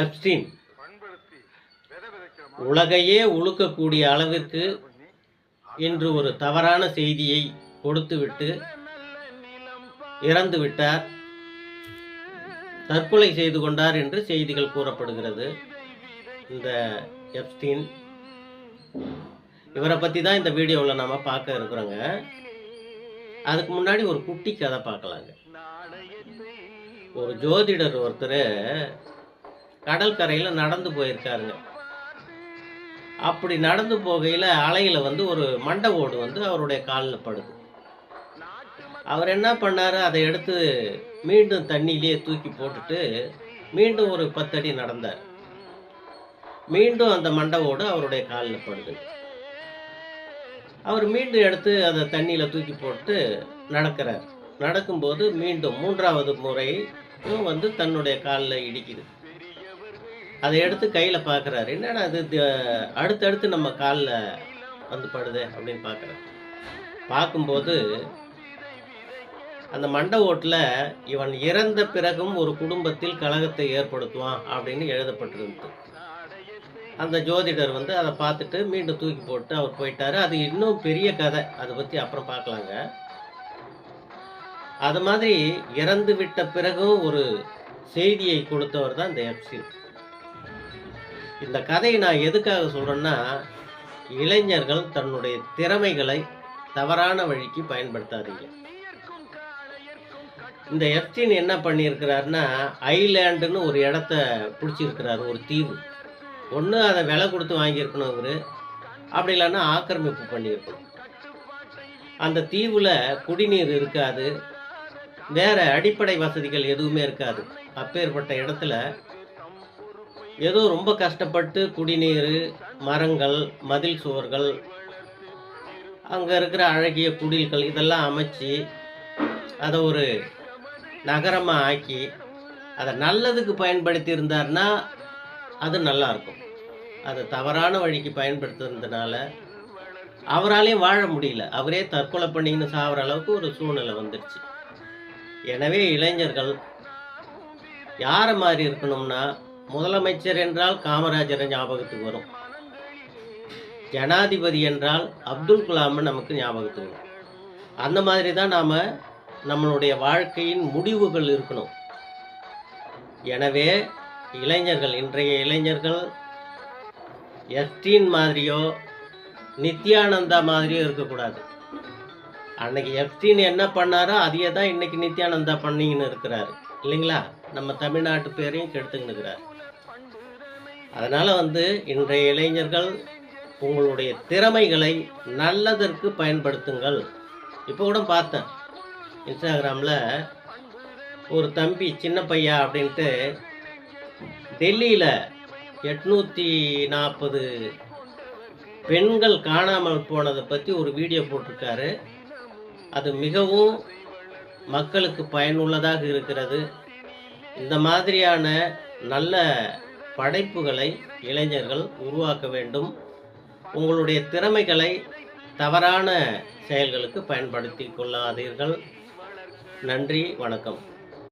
Epstein உலகையே உழுக்கக்கூடிய அளவிற்கு இன்று ஒரு தவறான செய்தியை கொடுத்துவிட்டு இறந்து விட்டார். தற்கொலை செய்து கொண்டார் என்று செய்திகள் கூறப்படுகிறது. இந்த எப்ஸ்டீன் இவரை பற்றி தான் இந்த வீடியோவில் நாம் பார்க்க இருக்கிறோங்க. அதுக்கு முன்னாடி ஒரு குட்டி கதை பார்க்கலாங்க. ஒரு ஜோதிடர் ஒருத்தர் கடற்கரையில் நடந்து போயிருக்காருங்க. அப்படி நடந்து போகையில் அலையில் வந்து ஒரு மண்டை ஓடு வந்து அவருடைய காலில் படுது. அவர் என்ன பண்ணார்? அதை எடுத்து மீண்டும் தண்ணியிலேயே தூக்கி போட்டுட்டு மீண்டும் ஒரு பத்தடி நடந்தார். மீண்டும் அந்த மண்டை ஓடு அவருடைய காலில் படுது. அவர் மீண்டும் எடுத்து அதை தண்ணியில் தூக்கி போட்டு நடக்கிறார். நடக்கும்போது மீண்டும் மூன்றாவது முறையும் வந்து தன்னுடைய காலில் இடிக்குது. அதை எடுத்து கையில் பார்க்குறாரு என்னடா அது த- அடுத்தடுத்து நம்ம காலில் வந்து படுதே அப்படின்னு பார்க்குறாரு பார்க்கும்போது அந்த மண்டை ஓட்டில் இவன் இறந்த பிறகும் ஒரு குடும்பத்தில் கழகத்தை ஏற்படுத்துவான் அப்படின்னு எழுதப்பட்டிருந்தது. அந்த ஜோதிடர் வந்து அதை பார்த்துட்டு மீண்டும் தூக்கி போட்டு அவர் போயிட்டாரு. அது இன்னும் பெரிய கதை. அதை பற்றி அப்புறம் பார்க்கலாங்க. அது மாதிரி இறந்து விட்ட பிறகும் ஒரு செய்தியை கொடுத்தவர் தான் இந்த எப்சின் இந்த கதையை நான் எதுக்காக சொல்கிறேன்னா இளைஞர்கள் தன்னுடைய திறமைகளை தவறான வழிக்கு பயன்படுத்தாதீங்க. இந்த எஃப்டின் என்ன பண்ணியிருக்கிறாருன்னா ஐலேண்டுன்னு ஒரு இடத்த பிடிச்சிருக்கிறாரு ஒரு தீவு. ஒன்று அதை விலை கொடுத்து வாங்கியிருக்கணும் இவர். அப்படி இல்லைன்னா ஆக்கிரமிப்பு பண்ணியிருக்கணும். அந்த தீவில் குடிநீர் இருக்காது. வேறு அடிப்படை வசதிகள் எதுவுமே இருக்காது. அப்பேற்பட்ட இடத்துல ஏதோ ரொம்ப கஷ்டப்பட்டு குடிநீர் மரங்கள் மதில் சுவர்கள் அங்கே இருக்கிற அழகிய குடில்கள் இதெல்லாம் அமைச்சு அதை ஒரு நகரமாக ஆக்கி அதை நல்லதுக்கு பயன்படுத்தி இருந்தார்னா அது நல்லாயிருக்கும். அதை தவறான வழிக்கு பயன்படுத்துறதுனால அவராலையும் வாழ முடியல. அவரே தற்கொலை பண்ணிங்கன்னு சாகிற அளவுக்கு ஒரு சூழ்நிலை வந்துடுச்சு எனவே இளைஞர்கள் யாரை மாதிரி இருக்கணும்னா முதலமைச்சர் என்றால் காமராஜரை ஞாபகத்துக்கு வரும். ஜனாதிபதி என்றால் அப்துல் கலாம் நமக்கு ஞாபகத்துக்கு வரும். அந்த மாதிரி தான் நாம் நம்மளுடைய வாழ்க்கையின் முடிவுகள் இருக்கணும். எனவே இளைஞர்கள் இன்றைய இளைஞர்கள் எஸ்டீன் மாதிரியோ நித்யானந்தா மாதிரியோ இருக்கக்கூடாது. அன்னைக்கு எப்ஸ்டீன் என்ன பண்ணாரோ அதையே தான் இன்னைக்கு நித்யானந்தா பண்ணிங்கன்னு இருக்கிறாரு. இல்லைங்களா? நம்ம தமிழ்நாட்டு பேரையும் கெடுத்துக்கின்னு இருக்கிறார். அதனால் வந்து இன்றைய இளைஞர்கள் உங்களுடைய திறமைகளை நல்லதற்கு பயன்படுத்துங்கள். இப்போ கூட பார்த்தேன். இன்ஸ்டாகிராமில் ஒரு தம்பி சின்ன பையா அப்படின்ட்டு டெல்லியில் எட்நூற்றி நாற்பது பெண்கள் காணாமல் போனதை பற்றி ஒரு வீடியோ போட்டிருக்காரு. அது மிகவும் மக்களுக்கு பயனுள்ளதாக இருக்கிறது. இந்த மாதிரியான நல்ல படைப்புகளை இளைஞர்கள் உருவாக்க வேண்டும். உங்களுடைய திறமைகளை தவறான செயல்களுக்கு பயன்படுத்தி கொள்ளாதீர்கள். நன்றி வணக்கம்.